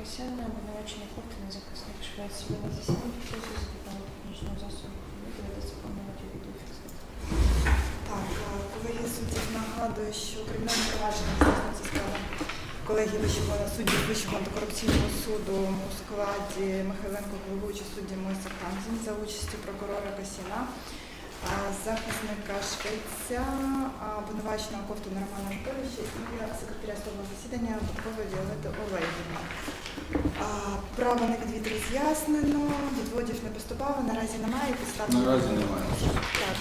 Косяна, обвинувачений Ковтина, захисник Швець, на засіданні фіксується за технічного засобу. Видавати заповнювати відеофіксацію. Так, е, колеги суддів нагадую, що кримінальне провадження здійснюється справа колегії Вищого суддів Вищого антикорупційного суду у складі Михайленко головуючий судді Мойса Хамзін за участю прокурора Касіна, захисника Швеця, а, обвинуваченого Ковтуна Романа Анатолійовича і секретаря судового засідання Будкової Віолети Олегівни. Право на відвід роз'яснено, відводів не поступало, наразі немає підстав. Наразі немає. Так.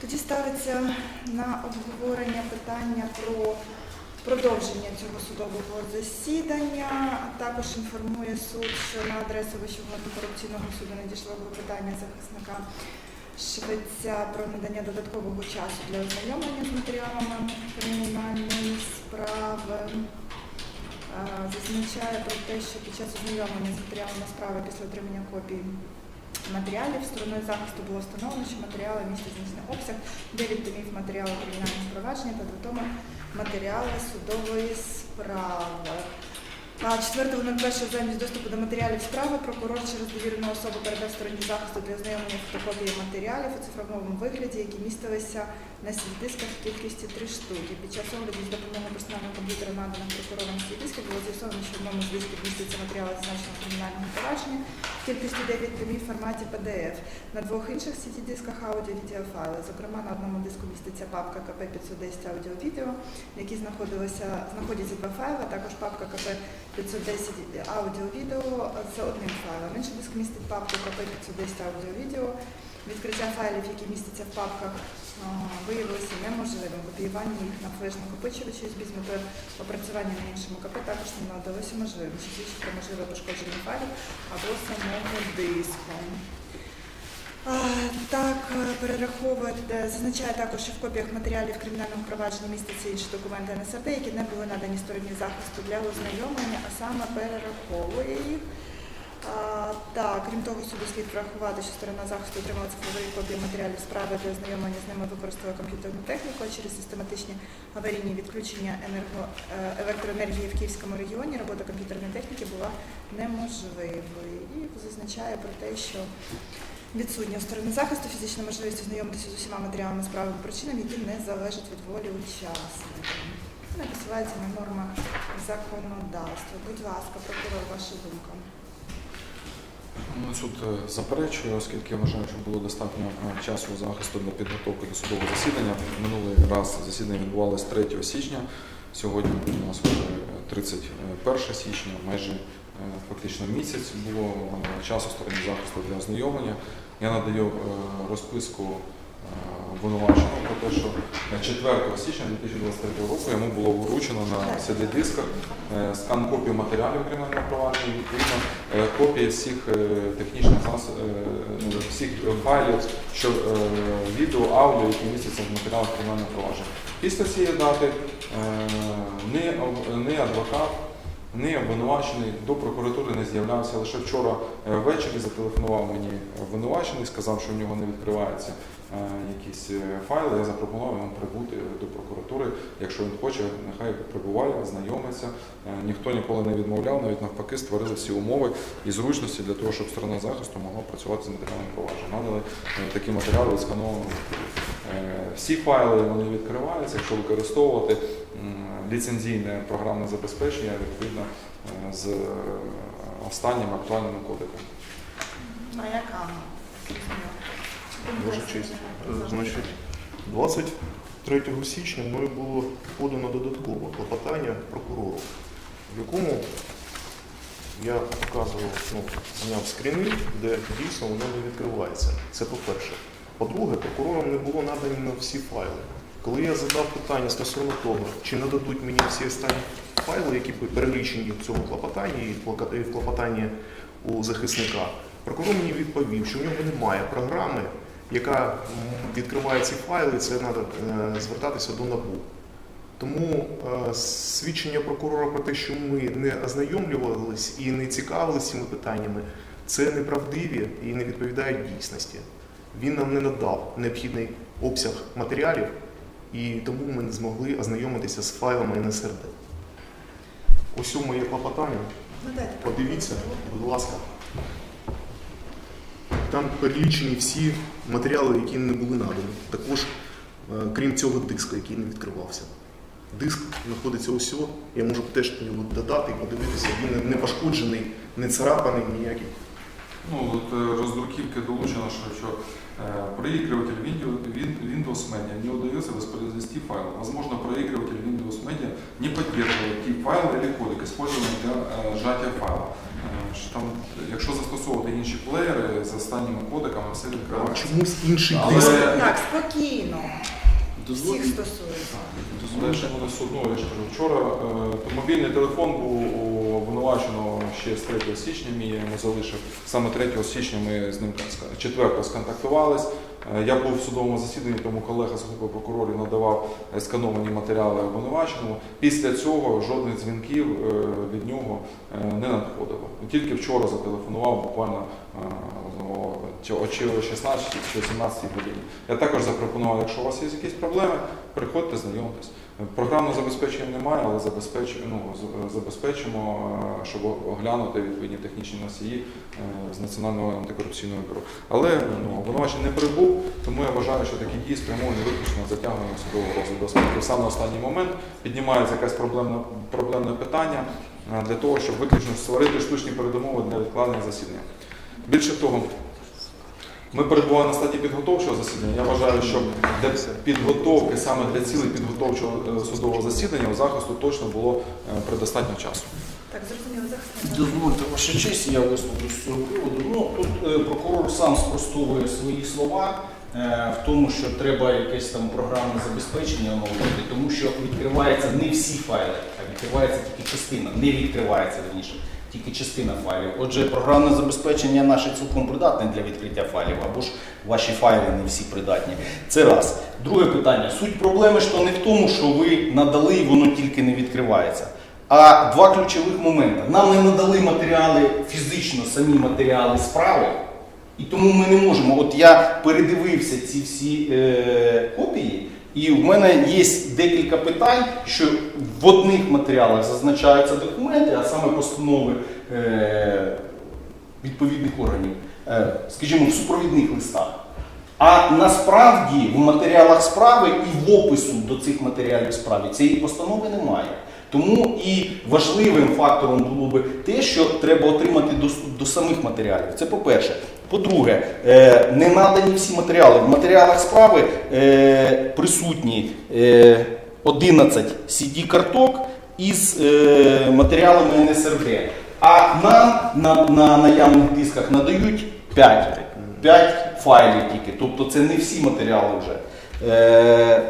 Тоді ставиться на обговорення питання про продовження цього судового засідання. Також інформує суд, що на адресу Вищого антикорупційного суду надійшло питання захисника Швеця про надання додаткового часу для ознайомлення з матеріалами кримінальної справи. Зазначає про те, що під час ознайомлення з матеріалами справи після отримання копій матеріалів стороною захисту було встановлено, що матеріали містять значний обсяг, 9 томів матеріалу кримінального провадження та 2 томи матеріали судової справи. А 4.01 замість доступу до матеріалів справи прокурор через довірену особу передав стороні захисту для знайомлення фотокопії матеріалів у цифровому вигляді, які містилися на сіль-дисках в кількості три штуки. Під час огляду з допомогою персонального комп'ютера наданих прокурором сіль-дисків було з'ясовано, що в одному з дисків міститься матеріали зазначеного кримінального провадження в кількості 9 томів в форматі PDF. На двох інших CD-дисках аудіо-відеофайли. Зокрема, на одному диску міститься папка КП 510 аудіо-відео, в якій знаходяться два файли, також папка КП 510 аудіо-відео з одним файлом. Інший диск містить папку КП 510 аудіо-відео. Відкриття файлів, які містяться в папках, виявилося неможливим. Копіювання їх на флеш-накопичувачі з метою опрацювання на іншому КП також не надалося можливим, що свідчить про можливе пошкодження файлів або самого диску. Так, е, перераховувати, зазначає також, що в копіях матеріалів кримінального провадження містяться інші документи НСРД, які не були надані стороні захисту для ознайомлення, а саме перераховує їх. Так, крім того, суду слід врахувати, що сторона захисту отримала цифрові копії матеріалів справи для ознайомлення з ними використала комп'ютерну техніку, через систематичні аварійні відключення енерго, е, електроенергії в Київському регіоні робота комп'ютерної техніки була неможливою. І зазначає про те, що відсутня сторони захисту фізична можливість ознайомитися з усіма матеріалами справи по причинам, які не залежать від волі учасника. Не посилається на нормах законодавства. Будь ласка, прокурор, ваша думка. Ну, Суд е, заперечує, оскільки я вважаю, що було достатньо е, часу захисту для підготовки до судового засідання. Минулий раз засідання відбувалося 3 січня. Сьогодні у нас вже 31 січня, майже е, фактично місяць було е, часу стороні захисту для ознайомлення. Я надаю е, розписку е, про те, що е, 4 січня 2023 року йому було вручено на CD-дисках е, скан копії матеріалів кримінального провадження, відповідно е, копії всіх е, технічних ну, всіх файлів, що відео, аудіо, які містяться в матеріалах кримінального провадження. Після цієї дати е, ні, адвокат, ні обвинувачений до прокуратури не з'являвся. Лише вчора е, ввечері зателефонував мені обвинувачений, сказав, що в нього не відкриваються е, якісь е, файли. Я запропонував йому прибути до прокуратури. Якщо він хоче, нехай прибуває, знайомиться. Ніхто ніколи не відмовляв, навіть навпаки, створили всі умови і зручності для того, щоб сторона захисту могла працювати з матеріалом провадження. Надали такі матеріали відскановані. Е, Всі файли вони відкриваються, якщо використовувати ліцензійне програмне забезпечення відповідно е, з е, останніми актуальними кодеками. А яка? Дуже честь. Е, Значить, 23 січня мною було подано додаткове клопотання прокурору, в якому я показував, ну, зняв скріни, де дійсно воно не відкривається. Це по-перше. По-друге, прокурорам не було надані на всі файли. Коли я задав питання стосовно того, чи нададуть мені всі останні файли, які перелічені в цьому клопотанні і в клопотанні у захисника, прокурор мені відповів, що в нього немає програми, яка відкриває ці файли, і це треба звертатися до НАБУ. Тому е, свідчення прокурора про те, що ми не ознайомлювалися і не цікавилися цими питаннями, це неправдиві і не відповідають дійсності. Він нам не надав необхідний обсяг матеріалів, і тому ми не змогли ознайомитися з файлами НСРД. Ось у моє клопотання. Подивіться, будь ласка. Там перелічені всі матеріали, які не були надані. Також, е, крім цього диска, який не відкривався. Диск знаходиться ось. Я можу теж його додати і подивитися. Він не пошкоджений, не царапаний ніякий. Ну, от е, роздруківки долучено, що, що э, проигрыватель Windows, Win- Windows Media не удается воспроизвести файл. Возможно, проигрыватель Windows Media не поддерживает тип файла или кодек, использованный для е, сжатия файла. Е, що Там, якщо застосовувати інші плеєри з останніми кодеками, все А відкривається. чомусь інший Але- диск. Так, спокійно. Всіх стосується. Далі буде судно, я ж кажу, вчора е, то мобільний телефон був у ще з 3 січня, мій я йому залишив. Саме 3 січня ми з ним 4 сконтактувались. Е, Я був в судовому засіданні, тому колега з групи прокурорів надавав е, скановані матеріали обвинуваченому. Після цього жодних дзвінків е, від нього е, не надходило. Тільки вчора зателефонував буквально е, о чи о чи о 16 чи о 17 годині. Я також запропонував, якщо у вас є якісь проблеми, приходьте, знайомтесь. Програмного забезпечення немає, але ну, забезпечимо, е, щоб оглянути відповідні технічні носії е, з Національного антикорупційного бюро. Але ну, обвинувачений не прибув, тому я вважаю, що такі дії спрямовані виключно затягування судового розгляду. Оскільки саме на останній момент піднімається якесь проблемне, проблемне питання е, для того, щоб виключно створити штучні передумови для відкладення засідання. Більше того, ми перебуваємо на стадії підготовчого засідання. Я вважаю, що для підготовки, саме для цілей підготовчого е, судового засідання, у захисту точно було е, предостатньо часу. Так, зрозуміло, захисник. Дозвольте, ваша честь, я висловлю з цього приводу. Ну, тут е, прокурор сам спростовує свої слова в тому, що треба якесь там програмне забезпечення оновлювати, тому що відкриваються не всі файли, а відкривається тільки частина. Не відкривається раніше, тільки частина файлів. Отже, програмне забезпечення наше цілком придатне для відкриття файлів, або ж ваші файли не всі придатні. Це раз. Друге питання. Суть проблеми ж не в тому, що ви надали і воно тільки не відкривається. А два ключових моменти. Нам не надали матеріали фізично, самі матеріали справи, і тому ми не можемо. От я передивився ці всі е, копії, і в мене є декілька питань, що в одних матеріалах зазначаються документи, а саме постанови е, відповідних органів, е, скажімо, в супровідних листах. А насправді в матеріалах справи і в опису до цих матеріалів справи цієї постанови немає. Тому і важливим фактором було би те, що треба отримати до, до самих матеріалів. Це по-перше. По-друге, е, не надані всі матеріали. В матеріалах справи е, присутні е, 11 CD-карток із е, матеріалами НСРД. А нам на, на наявних дисках надають 5. 5 файлів тільки. Тобто це не всі матеріали вже.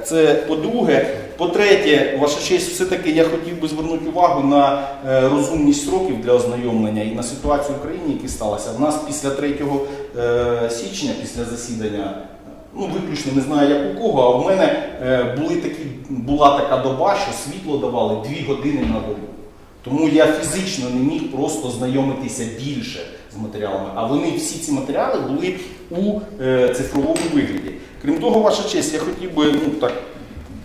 Це по-друге. По-третє, ваша честь, все-таки я хотів би звернути увагу на е, розумність сроків для ознайомлення і на ситуацію в країні, яка сталася. У нас після 3 е, січня, після засідання, ну виключно не знаю як у кого, а в мене е, були такі, була така доба, що світло давали 2 години на добу. Тому я фізично не міг просто знайомитися більше з матеріалами, а вони всі ці матеріали були у цифровому вигляді. Крім того, ваша честь, я хотів би, ну так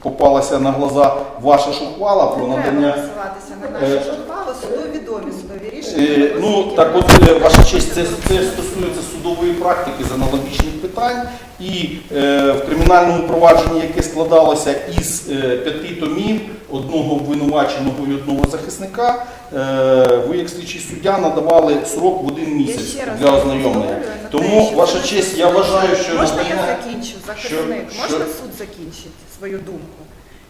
попалася на глаза ваша ж ухвала про надання. треба посилатися на Е, нашу журналу, судові відомі судові. Е, Ну так, от е, ваша честь, це, це стосується судової практики з аналогічних питань. І е, в кримінальному провадженні, яке складалося із е, п'яти томів, одного обвинуваченого і одного захисника, е, ви як слідчий суддя надавали срок в один місяць ще раз для ознайомлення. повторюю на те, Тому, що ваша ви- честь, я вважаю, що можна я закінчу, захисник, що- можна суд закінчить свою думку,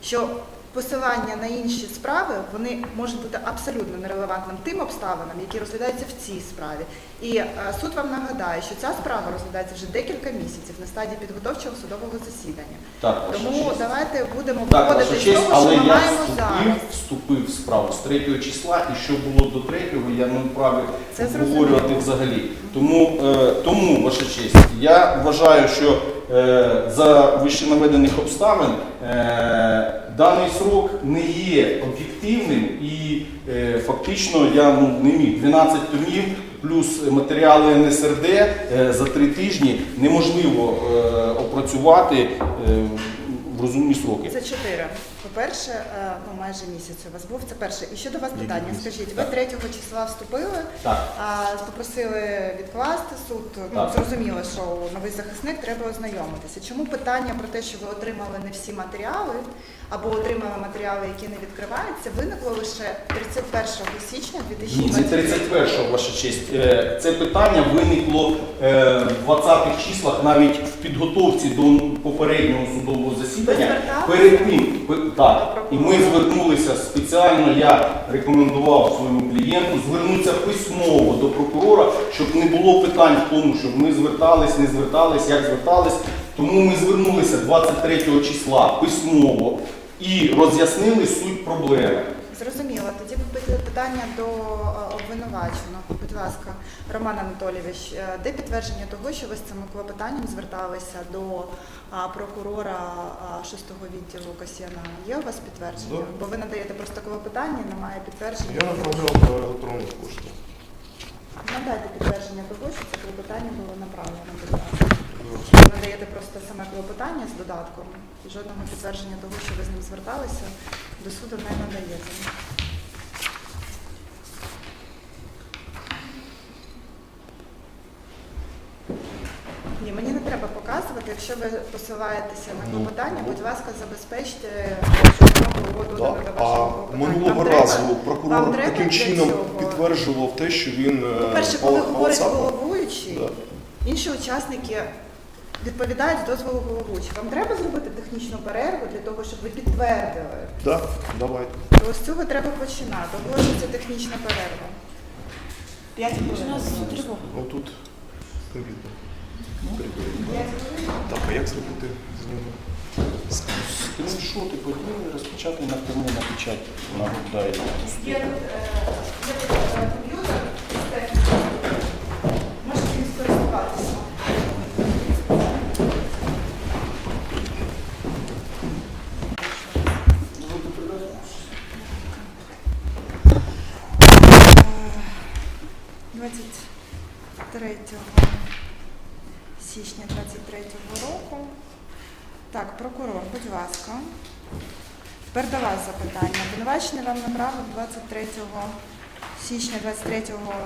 що посилання на інші справи вони можуть бути абсолютно нерелевантним тим обставинам, які розглядаються в цій справі. І е, суд вам нагадає, що ця справа розглядається вже декілька місяців на стадії підготовчого судового засідання. Так, Тому честь. давайте будемо Так, виходити з того, але що ми я маємо вступив, зараз. вступив в справу з 3 числа, і що було до 3, я не вправі обговорювати взагалі. Тому, е, тому, ваша честь, я вважаю, що за вищенаведених обставин е, даний срок не є об'єктивним і е, фактично я ну, не міг 12 томів. Плюс матеріали НСРД е, за три тижні неможливо е, опрацювати е, в розумні сроки. Це чотири. По-перше, е, ну майже місяць у вас був. Це перше. І щодо вас питання, скажіть, ви Так. 3 числа вступили, Так. а попросили відкласти суд. Ну зрозуміло, що новий захисник треба ознайомитися. Чому питання про те, що ви отримали не всі матеріали або отримали матеріали, які не відкриваються, виникло лише 31 січня Ні, це 2020 31 ваша честь. Е, Це питання виникло е, в 20-х числах, навіть в підготовці до попереднього судового засідання. Перед тим, так, і ми звернулися спеціально, я рекомендував своєму клієнту звернутися письмово до прокурора, щоб не було питань в тому, щоб ми звертались, не звертались, як звертались. Тому ми звернулися 23 числа письмово і роз'яснили суть проблеми. Зрозуміло. Тоді питання до е, обвинуваченого. Будь ласка, Роман Анатолійович, е, де підтвердження того, що ви з цим клопотанням зверталися до прокурора а, шостого відділу Касьяна? Є у вас підтвердження? Да. Бо ви надаєте просто клопотання, немає підтвердження. Я направляв на електронну пошту. Надайте підтвердження того, що це клопотання було направлено. Ви надаєте просто саме клопотання з додатком. І жодного підтвердження того, що ви з ним зверталися, до суду не надаєте. Ні, мені не треба показувати. Якщо ви посилаєтеся на Ну, клопотання, ну. будь ласка, забезпечте, щоб воно було додано Так, до а вашого клопотання. минулого Вам треба- разу вам прокурор треба таким для чином цього? підтверджував те, що він е, По-перше, коли пал- говорить головуючий, Да. інші учасники відповідають з дозволу головуючого. Вам треба зробити технічну перерву для того, щоб ви підтвердили. Да, давайте. То з цього треба починати. Оголошується технічна перерва. П'ять У хвилин. нас тривога. Ну тут комп'ютер. П'ять хвилин. Так, а як зробити з ними? Скріншоти поділи, розпечатати на кому на печать нагадає. Є тут, е, є тут е, комп'ютер з технікою. Можете їм скористуватися. Е, 23 січня 23 року. Так, прокурор, будь ласка. Тепер до вас запитання. Обвинувачений вам направив 23 січня 23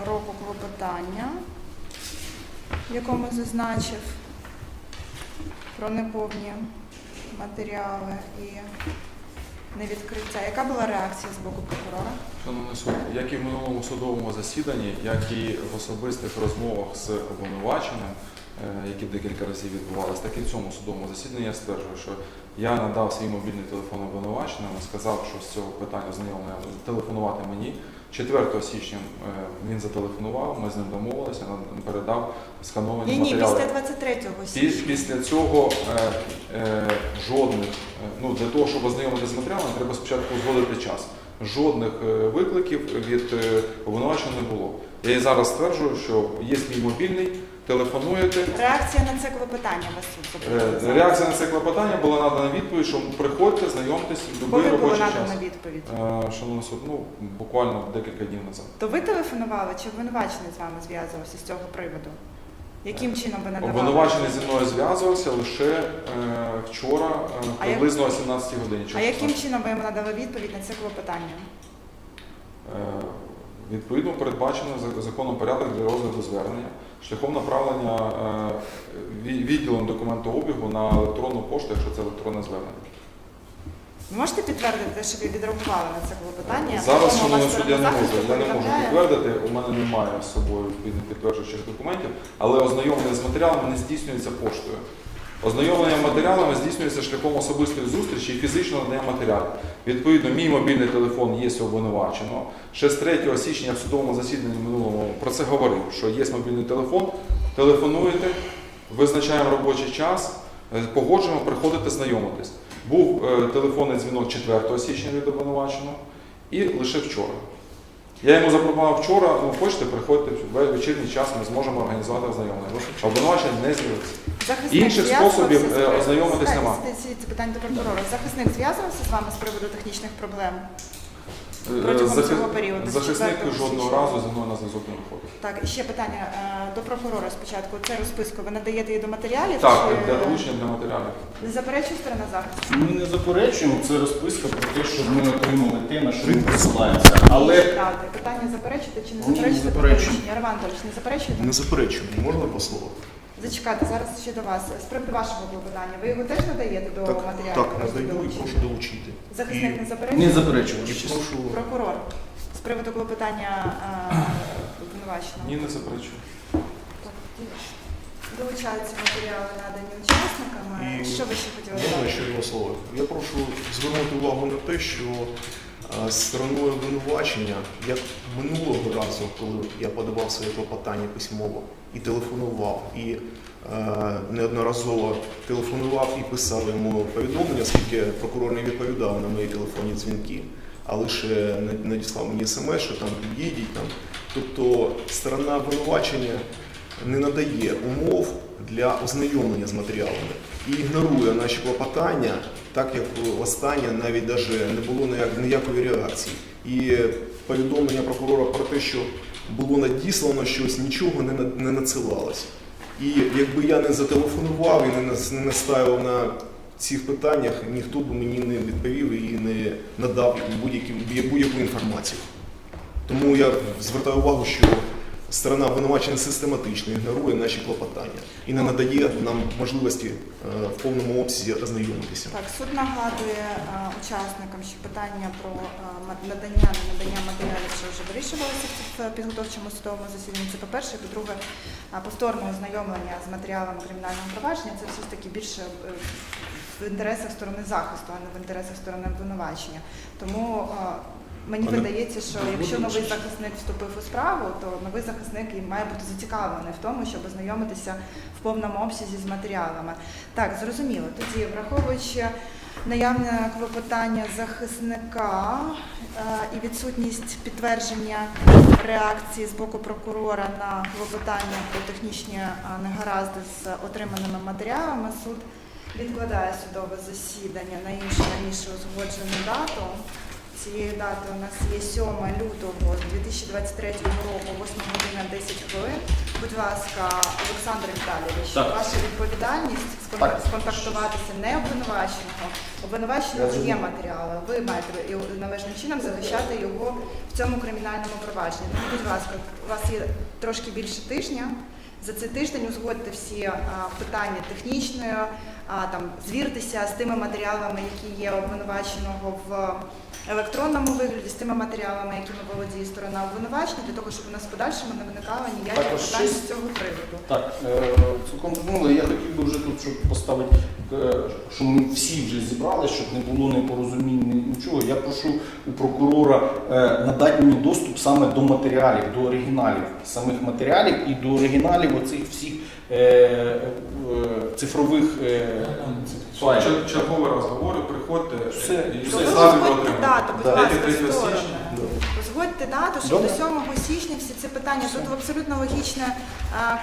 року клопотання, в якому зазначив про неповні матеріали і невідкриття. Яка була реакція з боку прокурора? Шановний суд, як і в минулому судовому засіданні, як і в особистих розмовах з обвинуваченим, які декілька разів відбувалися, так і в цьому судовому засіданні я стверджую, що я надав свій мобільний телефон обвинуваченому, сказав, що з цього питання знайомлення телефонувати мені. 4 січня е, він зателефонував, ми з ним домовилися, передав скановані Ні, ні, після 23 Піс- січня. Після цього е, е, жодних, е, ну для того, щоб ознайомитися з матеріалом, треба спочатку узгодити час. Жодних е, викликів від е, обвинуваченого не було. Я і зараз стверджую, що є мій мобільний, телефонуєте. Реакція на це клопотання вас суд Е. Реакція на це клопотання була надана відповідь, що приходьте, знайомтесь була робочий час. надана відповідь? Е, Шановний суд, ну буквально декілька днів назад. То ви телефонували чи обвинувачений з вами зв'язувався з цього приводу? Яким чином ви надавали? Обвинувачений зі мною зв'язувався лише е, вчора, е, приблизно о 17 годині. А яким чином ви йому надали відповідь на це клопотання? Е, Відповідно, передбачено законом порядок для розгляду звернення шляхом направлення е, ві- відділом документообігу на електронну пошту, якщо це електронне звернення. Ви можете підтвердити, що ви відреагували на це клопотання? Зараз, шановний суд, я не можу, я не можу підтвердити, у мене немає з собою відповідних підтверджуючих документів, але ознайомлення з матеріалами не здійснюється поштою. Ознайомлення матеріалами здійснюється шляхом особистої зустрічі і фізичного надання матеріалів. Відповідно, мій мобільний телефон є у обвинуваченого. Ще з 3 січня в судовому засіданні минулому про це говорив, що є мобільний телефон, телефонуєте, визначаємо робочий час, е, погоджуємо, приходите знайомитись. Був е, телефонний дзвінок 4 січня від обвинуваченого і лише вчора. Я йому запропонував вчора, ну хочете, приходьте в вечірній час, ми зможемо організувати ознайомлення. Обвинувачення не з'явився. Захисник Інших зв'язувався способів, з е, ознайомитись Чекайте, нема. це- Це питання до прокурора. Захисник зв'язувався з вами з приводу технічних проблем? Е, Протягом захи- цього періоду, з Захисник 4 жодного січня. разу зі мною на зв'язок не виходив. Так, і ще питання е, до прокурора спочатку. Це розписку ви надаєте її до матеріалів? Так, чи- для долучення для матеріалів. Не заперечує сторона захисту? Ми не заперечуємо, це розписка про те, що ми отримали те, на що ми посилаємося. Але Правда. Питання заперечуєте чи не Ні, не заперечуєте? заперечую. Роман не заперечуєте? Не заперечую, можна по слову? Зачекайте, зараз ще до вас. З приводу вашого клопотання. Ви його теж надаєте до Так, матеріалів? так, Просто надаю і прошу долучити. Захисник не заперечує? не заперечую. і прошу Прокурор. З приводу клопотання е, обвинуваченого. Ні, не заперечую. Долучаються матеріали, надані учасниками. І- Що ви ще хотіли Можна сказати? ще одне слово. Я прошу звернути увагу на те, що стороною обвинувачення, як минулого разу, коли я подавав своє клопотання письмово і телефонував, і е, неодноразово телефонував і писав йому повідомлення, оскільки прокурор не відповідав на мої телефонні дзвінки, а лише надіслав мені смс, що там під'їдіть там. Тобто сторона обвинувачення не надає умов для ознайомлення з матеріалами і ігнорує наші клопотання, так як останнє навіть даже не було ніякої реакції. І повідомлення прокурора про те, що було надіслано щось, нічого не, на- не надсилалось. І якби я не зателефонував і не, наставив на цих питаннях, ніхто б мені не відповів і не надав будь-яку інформацію. Тому я звертаю увагу, що сторона обвинувачення систематично ігнорує наші клопотання і не надає нам можливості е, в повному обсязі ознайомитися. Так, суд нагадує е, учасникам, що питання про е, надання надання матеріалів, що вже вирішувалося в підготовчому судовому засіданні. Це по-перше, і по-друге, повторне ознайомлення з матеріалами кримінального провадження. Це все ж таки більше в інтересах сторони захисту, а не в інтересах сторони обвинувачення. Тому Мені Пане- видається, що якщо новий захисник вступив у справу, то новий захисник і має бути зацікавлений в тому, щоб ознайомитися в повному обсязі з матеріалами. Так, зрозуміло. Тоді, враховуючи наявне клопотання захисника е, і відсутність підтвердження реакції з боку прокурора на клопотання про технічні е, негаразди з отриманими матеріалами, суд відкладає судове засідання на іншу раніше узгоджену дату. Цієї дати у нас є 7 лютого 2023 року, 8 година 10 хвилин. Будь ласка, Олександр Віталійович, Так. ваша відповідальність скон- Так. сконтактуватися не обвинуваченого. Обвинуваченого є матеріали. Ви маєте його належним чином захищати його в цьому кримінальному провадженні. Тому, будь ласка, у вас є трошки більше тижня. За цей тиждень узгодьте всі а, питання технічної, а, там звіртеся з тими матеріалами, які є обвинуваченого в електронному вигляді, з тими матеріалами, якими володіє сторона обвинувачення, для того, щоб у нас в подальшому не виникало ніяких Також питань ще- з цього приводу. Так, е, цілком зрозуміло. Я хотів би вже тут, щоб поставити, е, що ми всі вже зібрали, щоб не було непорозумінь, нічого. Я прошу у прокурора е, надати мені доступ саме до матеріалів, до оригіналів самих матеріалів і до оригіналів оцих всіх е, е, цифрових е, Чер- Черговий раз говорю, приходьте Все, і все. Ви самі узгодьте дату, будь Да. ласка, 3 сторони. Узгодьте дату, щоб Добре. до 7 січня всі ці питання. Тут абсолютно логічне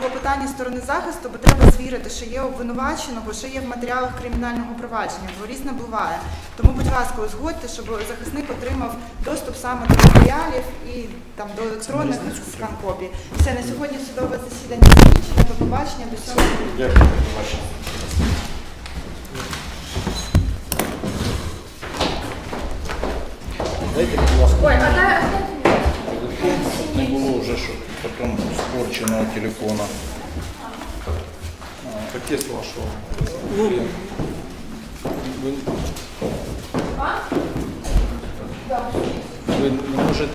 клопотання сторони захисту, бо треба звірити, що є обвинуваченого, що є в матеріалах кримінального провадження, бо різне буває. Тому, будь ласка, узгодьте, щоб захисник отримав доступ саме до матеріалів і там до електронних скан-копій. Все, на сьогодні судове засідання закінчено. До побачення, до 7 Дякую. Бачите. Дайте, будь ласка. Ой, а дай, телефон, щоб не було вже, щоб потім спорченого телефона. Протест вашого. Ну, ви, ви не можете